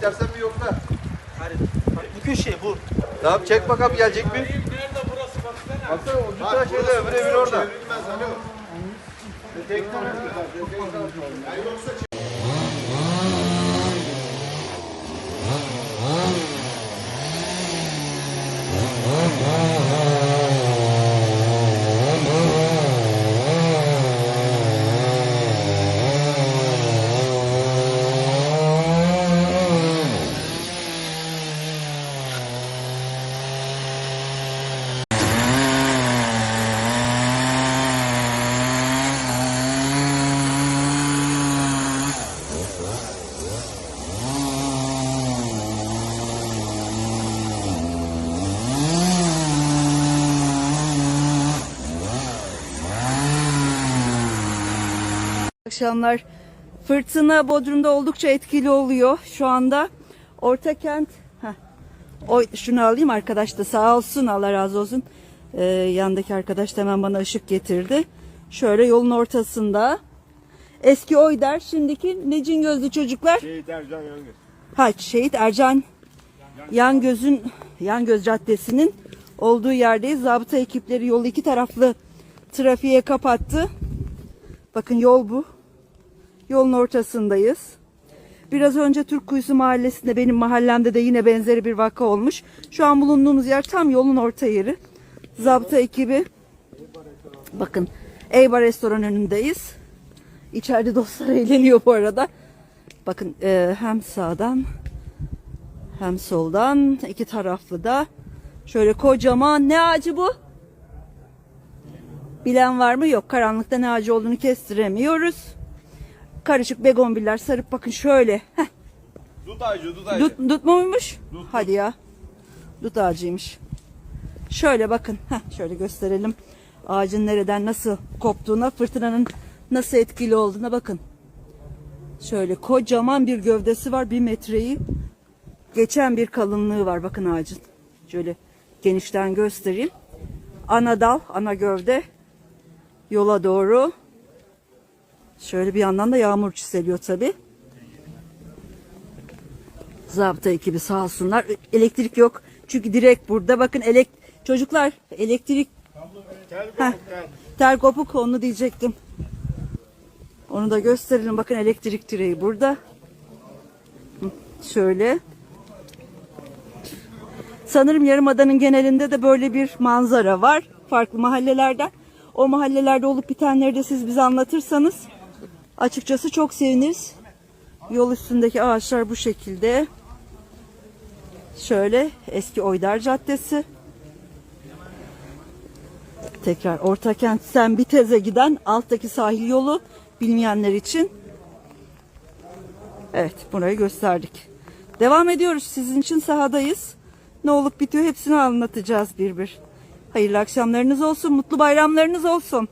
İstersen bir yokla. Hadi. Bak bu köşeye bu. Tamam çek bakalım gelecek mi? Nerede burası baksana. Baksana o tane şeyde öbür evin orada. Akşamlar. Fırtına Bodrum'da oldukça etkili oluyor şu anda. Ortakent heh. Oy, şunu alayım arkadaş da sağ olsun Allah razı olsun. Ee, yandaki arkadaş da hemen bana ışık getirdi. Şöyle yolun ortasında. Eski Oyder, şimdiki Necin Gözlü çocuklar. Şehit Ercan Yangır. Ha, Şehit Ercan Yangöz'ün Yangöz Caddesi'nin olduğu yerdeyiz. Zabıta ekipleri yolu iki taraflı trafiğe kapattı. Bakın yol bu. Yolun ortasındayız. Biraz önce Türk Kuyusu Mahallesi'nde benim mahallemde de yine benzeri bir vaka olmuş. Şu an bulunduğumuz yer tam yolun orta yeri. Zabıta ekibi. Bakın Eybar Restoran önündeyiz. İçeride dostlar eğleniyor bu arada. Bakın e, hem sağdan hem soldan iki taraflı da şöyle kocaman ne ağacı bu? Bilen var mı? Yok. Karanlıkta ne ağacı olduğunu kestiremiyoruz. Karışık begonbiller sarıp bakın şöyle. Heh, Dut ağacı, dut ağacı. dut, dut muymuş? Hadi ya. Dut ağacıymış. Şöyle bakın. Heh, şöyle gösterelim. Ağacın nereden nasıl koptuğuna, fırtınanın nasıl etkili olduğuna bakın. Şöyle kocaman bir gövdesi var. Bir metreyi geçen bir kalınlığı var. Bakın ağacın. Şöyle genişten göstereyim. Ana dal, ana gövde yola doğru. Şöyle bir yandan da yağmur çiseliyor tabi. Zabıta ekibi sağ olsunlar. Elektrik yok. Çünkü direkt burada. Bakın elek çocuklar elektrik Heh, tel kopuk onu diyecektim. Onu da gösterelim. Bakın elektrik direği burada. Şöyle. Sanırım Yarımada'nın genelinde de böyle bir manzara var. Farklı mahallelerden. O mahallelerde olup bitenleri de siz bize anlatırsanız açıkçası çok seviniriz. Yol üstündeki ağaçlar bu şekilde. Şöyle eski Oydar Caddesi. Tekrar Ortakent'ten Bitez'e giden alttaki sahil yolu bilmeyenler için. Evet burayı gösterdik. Devam ediyoruz. Sizin için sahadayız. Ne olup bitiyor hepsini anlatacağız bir bir. Hayırlı akşamlarınız olsun. Mutlu bayramlarınız olsun.